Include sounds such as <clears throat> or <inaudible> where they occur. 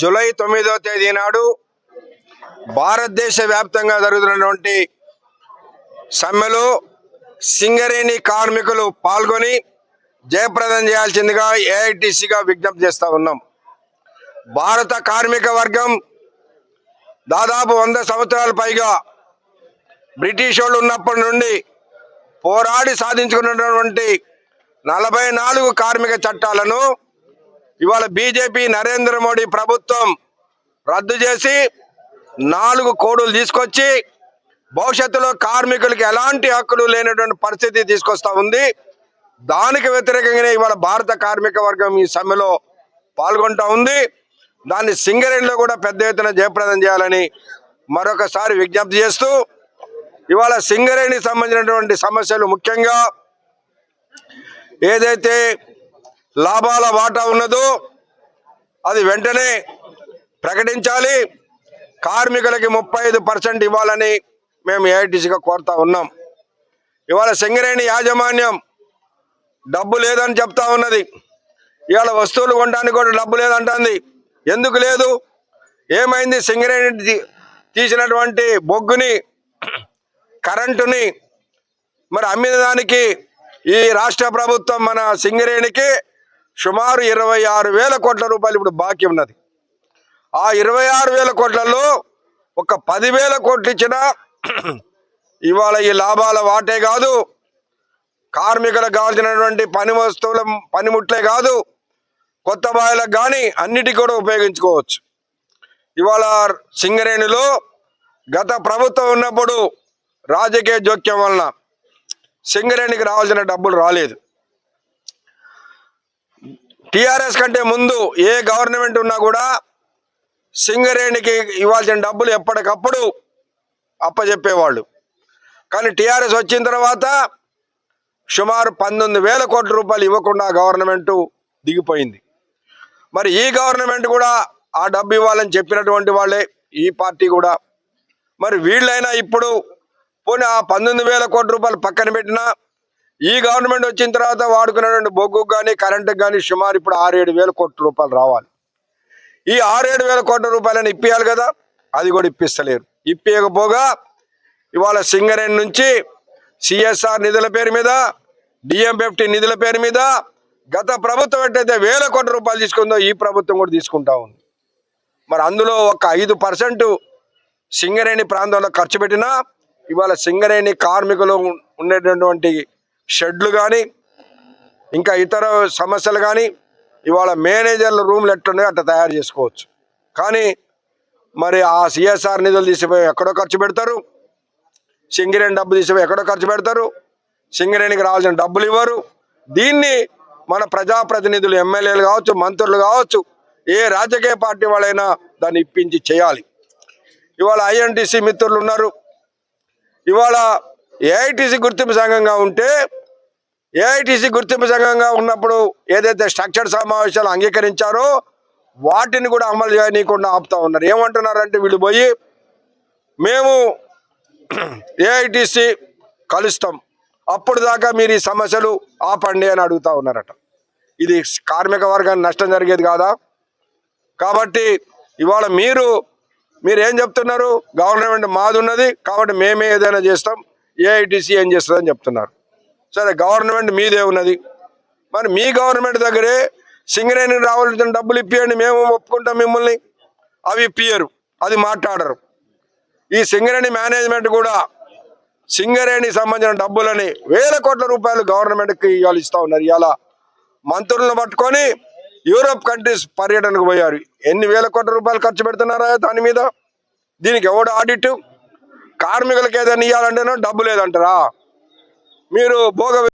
July తొమ్మిదో తేదీ నాడు భారతదేశ వ్యాప్తంగా జరుగుతున్నటువంటి సమ్మెలో సింగరేణి కార్మికులు పాల్గొని జయప్రదం చేయాల్సిందిగా ఏఐటిసిగా విజ్ఞప్తి చేస్తూ ఉన్నాం. భారత కార్మిక వర్గం దాదాపు వంద సంవత్సరాల పైగా బ్రిటిష్ వాళ్ళు ఉన్నప్పటి నుండి పోరాడి సాధించుకున్నటువంటి నలభై నాలుగు కార్మిక చట్టాలను ఇవాళ బీజేపీ నరేంద్ర మోడీ ప్రభుత్వం రద్దు చేసి నాలుగు కోడులు తీసుకొచ్చి భవిష్యత్తులో కార్మికులకి ఎలాంటి హక్కులు లేనటువంటి పరిస్థితి తీసుకొస్తా ఉంది. దానికి వ్యతిరేకంగానే ఇవాళ భారత కార్మిక వర్గం ఈ సమ్మెలో పాల్గొంటా ఉంది. దాన్ని సింగరేణిలో కూడా పెద్ద ఎత్తున జయప్రదం చేయాలని మరొకసారి విజ్ఞప్తి చేస్తూ ఇవాళ సింగరేణికి సంబంధించినటువంటి సమస్యలు ముఖ్యంగా ఏదైతే లాభాల వాటా ఉన్నదో అది వెంటనే ప్రకటించాలి. కార్మికులకి ముప్పై ఐదు పర్సెంట్ ఇవ్వాలని మేము ఏఐటీసీగా కోరుతా ఉన్నాం. ఇవాళ సింగరేణి యాజమాన్యం డబ్బు లేదని చెప్తా ఉన్నది. ఇవాళ వస్తువులు కొనడానికి కూడా డబ్బు లేదంటుంది. ఎందుకు లేదు? ఏమైంది? సింగరేణి తీ- తీసినటువంటి బొగ్గుని కరెంటుని మరి అమ్మిన దానికి ఈ రాష్ట్ర ప్రభుత్వం మన సింగరేణికి సుమారు ఇరవై ఆరు వేల కోట్ల రూపాయలు ఇప్పుడు బాకీ ఉన్నది. ఆ ఇరవై ఆరు వేల కోట్లలో ఒక పదివేల కోట్లు ఇచ్చిన <clears throat> ఇవాళ ఈ లాభాల వాటే కాదు. కార్మికులకు కావాల్సినటువంటి పని వస్తువుల పనిముట్లే కాదు. కొత్త బాయిలకు కానీ అన్నిటికీ కూడా ఉపయోగించుకోవచ్చు. ఇవాళ సింగరేణిలో గత ప్రభుత్వం ఉన్నప్పుడు రాజకీయ జోక్యం వలన సింగరేణికి రావాల్సిన డబ్బులు రాలేదు. టీఆర్ఎస్ కంటే ముందు ఏ గవర్నమెంట్ ఉన్నా కూడా సింగరేణికి ఇవ్వాల్సిన డబ్బులు ఎప్పటికప్పుడు అప్పచెప్పేవాళ్ళు కానీ టీఆర్ఎస్ వచ్చిన తర్వాత సుమారు పంతొమ్మిది వేల కోట్ల రూపాయలు ఇవ్వకుండా గవర్నమెంటు దిగిపోయింది. మరి ఈ గవర్నమెంట్ కూడా ఆ డబ్బు ఇవ్వాలని చెప్పినటువంటి వాళ్ళే ఈ పార్టీ కూడా. మరి వీళ్ళైనా ఇప్పుడు పోనీ ఆ పంతొమ్మిది వేల కోట్ల రూపాయలు పక్కన పెట్టినా ఈ గవర్నమెంట్ వచ్చిన తర్వాత వాడుకున్నటువంటి బొగ్గుకు కానీ కరెంటుకు కానీ సుమారు ఇప్పుడు ఆరు ఏడు వేల కోట్ల రూపాయలు రావాలి. ఈ ఆరు ఏడు వేల కోట్ల రూపాయలను ఇప్పియాలి కదా అది కూడా ఇప్పిస్తలేరు. ఇప్పియకపోగా ఇవాళ సింగరేణి నుంచి సిఎస్ఆర్ నిధుల పేరు మీద డిఎంఎఫ్టి నిధుల పేరు మీద గత ప్రభుత్వం ఎట్టయితే వేల కోట్ల రూపాయలు తీసుకుందో ఈ ప్రభుత్వం కూడా తీసుకుంటా ఉంది. మరి అందులో ఒక ఐదు పర్సెంట్ సింగరేణి ప్రాంతంలో ఖర్చు పెట్టినా ఇవాళ సింగరేణి కార్మికులు ఉండేటటువంటి షెడ్లు కానీ ఇంకా ఇతర సమస్యలు కానీ ఇవాళ మేనేజర్ల రూమ్లు ఎట్లున్నాయో అట్లా తయారు చేసుకోవచ్చు. కానీ మరి ఆ సిఎస్ఆర్ నిధులు తీసిపోయి ఎక్కడో ఖర్చు పెడతారు. సింగరేణి డబ్బు తీసిపోయి ఎక్కడో ఖర్చు పెడతారు. సింగరేణికి రావాల్సిన డబ్బులు ఇవ్వరు. దీన్ని మన ప్రజాప్రతినిధులు ఎమ్మెల్యేలు కావచ్చు మంత్రులు కావచ్చు ఏ రాజకీయ పార్టీ వాళ్ళైనా దాన్ని ఇప్పించి చేయాలి. ఇవాళ ఐఎన్టీసీ మిత్రులు ఉన్నారు. ఇవాళ ఏఐటీసీ గుర్తింపు సంఘంగా ఉంటే ఏఐటీసీ గుర్తింపు సంఘంగా ఉన్నప్పుడు ఏదైతే స్ట్రక్చర్ సమావేశాలు అంగీకరించారో వాటిని కూడా అమలు చేయనీయకుండా ఆపుతా ఉన్నారు. ఏమంటున్నారంటే వీళ్ళు పోయి మేము ఏఐటీసీ కలుస్తాం. అప్పుడు దాకా మీరు ఈ సమస్యలు ఆపండి అని అడుగుతా ఉన్నారట. ఇది కార్మిక వర్గానికి నష్టం జరిగేది కాదా? కాబట్టి ఇవాళ మీరు మీరు ఏం చెప్తున్నారు? గవర్నమెంట్ మాది ఉన్నది కాబట్టి మేమే ఏదైనా చేస్తాం. ఏఐటీసీ ఏం చేస్తుందని చెప్తున్నారు. సరే గవర్నమెంట్ మీదే ఉన్నది. మరి మీ గవర్నమెంట్ దగ్గరే సింగరేణి రావాల్సిన డబ్బులు ఇప్పియండి మేము ఒప్పుకుంటాం మిమ్మల్ని. అవి ఇప్పియరు అది మాట్లాడరు. ఈ సింగరేణి మేనేజ్మెంట్ కూడా సింగరేణి సంబంధించిన డబ్బులని వేల కోట్ల రూపాయలు గవర్నమెంట్కి ఇవాళ ఇస్తూ ఉన్నారు. ఇవాళ మంత్రులను పట్టుకొని యూరోప్ కంట్రీస్ పర్యటనకు పోయారు. ఎన్ని వేల కోట్ల రూపాయలు ఖర్చు పెడుతున్నారా దాని మీద? దీనికి ఎవడు ఆడిట్? కార్మికులకు ఏదైనా ఇవ్వాలంటేనో డబ్బు లేదంటారా? మీరు భోగ